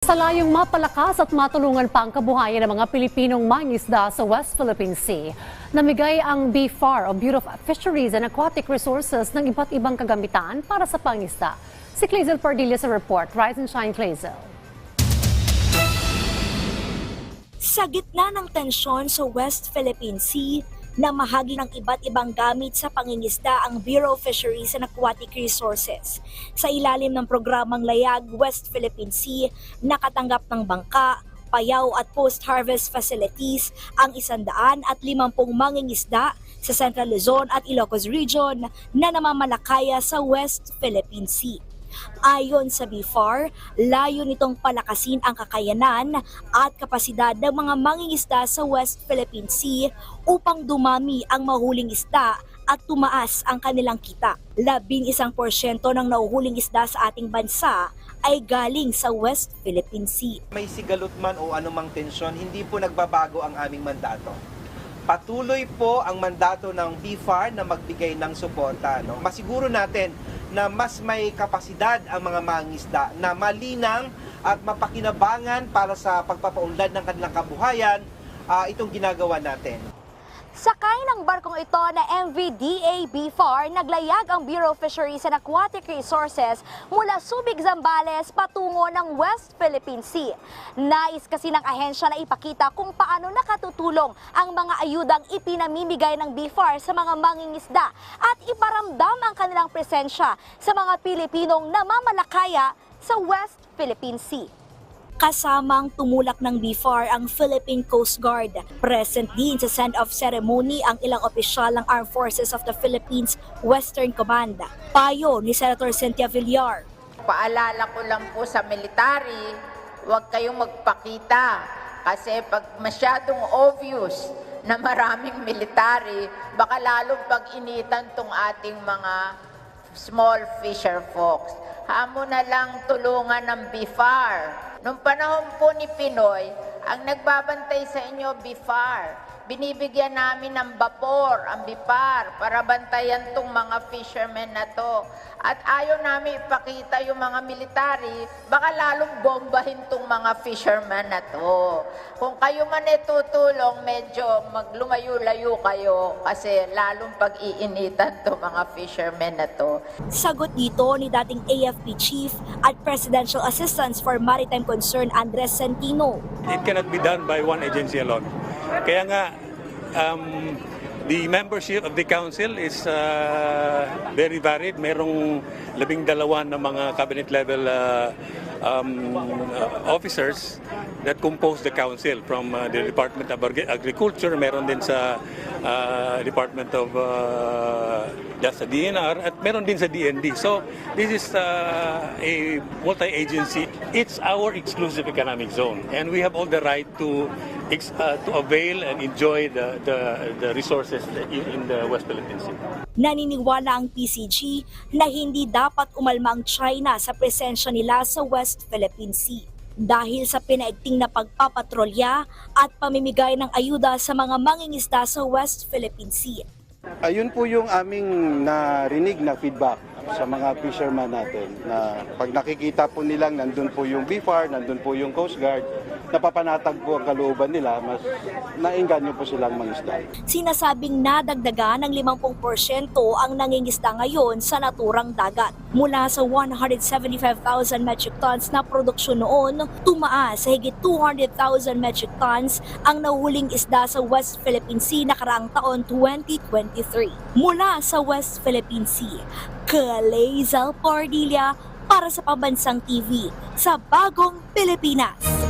Sa layong mapalakas at matulungan pa ang kabuhayan ng mga Pilipinong mangisda sa West Philippine Sea, namigay ang BFAR o Bureau of Fisheries and Aquatic Resources ng iba't ibang kagamitan para sa pangisda. Si Clazel Pardilla sa report. Rise and shine, Clazel. Sa gitna ng tensyon sa West Philippine Sea, namahagi ng iba't ibang gamit sa pangingisda ang Bureau of Fisheries and Aquatic Resources. Sa ilalim ng programang Layag West Philippine Sea, nakatanggap ng bangka, payaw at post-harvest facilities ang isandaan at limampung mangingisda sa Central Luzon at Ilocos Region na namamalakaya sa West Philippine Sea. Ayon sa BFAR, layo nitong palakasin ang kakayanan at kapasidad ng mga mangingisda sa West Philippine Sea upang dumami ang mahuling isda at tumaas ang kanilang kita. Labing isang porsyento ng nahuhuling isda sa ating bansa ay galing sa West Philippine Sea. may sigalot man o anumang tensyon, hindi po nagbabago ang aming mandato. Patuloy po ang mandato ng BFAR na magbigay ng suporta. No? Masiguro natin na mas may kapasidad ang mga mangisda na malinang at mapakinabangan para sa pagpapaunlad ng kanilang kabuhayan ah, itong ginagawa natin. Sakay ng barkong ito na MVDA BFAR, naglayag ang Bureau of Fisheries and Aquatic Resources mula Subic, Zambales patungo ng West Philippine Sea. Nais kasi ng ahensya na ipakita kung paano nakatutulong ang mga ayudang ipinamimigay ng BFAR sa mga mangingisda at iparamdam ang kanilang presensya sa mga Pilipinong namamalakaya sa West Philippine Sea kasamang tumulak ng BFAR ang Philippine Coast Guard. Present din sa send-off ceremony ang ilang opisyal ng Armed Forces of the Philippines Western Command. Payo ni Senator Cynthia Villar. Paalala ko lang po sa military, huwag kayong magpakita. Kasi pag masyadong obvious na maraming military, baka lalong pag-initan tong ating mga small fisher folks. Hamo na lang tulungan ng BIFAR. Nung panahon po ni Pinoy, ang nagbabantay sa inyo, BIFAR. Binibigyan namin ng vapor, ang BIFAR, para bantayan tong mga fishermen na to. At ayaw namin ipakita yung mga military, baka lalong bombahin tong mga fishermen na to. Kung kayo man ay tutulong, medyo maglumayo-layo kayo kasi lalong pag-iinitan tong mga fishermen na to. Sagot dito ni dating AFP Chief at Presidential Assistant for Maritime Concern Andres Centino. it cannot be done by one agency alone. Kaya nga, um, the membership of the council is uh, very varied. Merong labing dalawa na mga cabinet level uh, um, uh, officers that compose the council from uh, the Department of Agri- Agriculture, meron din sa uh, Department of uh, sa DNR at meron din sa DND. So this is uh, a multi-agency. It's our exclusive economic zone and we have all the right to uh, to avail and enjoy the the, the resources in, in the West Philippine Sea. Naniniwala ang PCG na hindi dapat umalma ang China sa presensya nila sa West Philippine Sea dahil sa pinaigting na pagpapatrolya at pamimigay ng ayuda sa mga mangingisda sa West Philippine Sea. Ayun po yung aming narinig na feedback sa mga fisherman natin na pag nakikita po nilang nandun po yung BFAR, nandun po yung Coast Guard, napapanatag po ang kalooban nila, mas nainganyo po silang mangisda. Sinasabing nadagdagan ng 50% ang nangingisda ngayon sa naturang dagat. Mula sa 175,000 metric tons na produksyon noon, tumaas sa higit 200,000 metric tons ang nahuling isda sa West Philippine Sea nakaraang taon 2023. Mula sa West Philippine Sea, Kalezal Pardilla para sa Pambansang TV sa Bagong Pilipinas.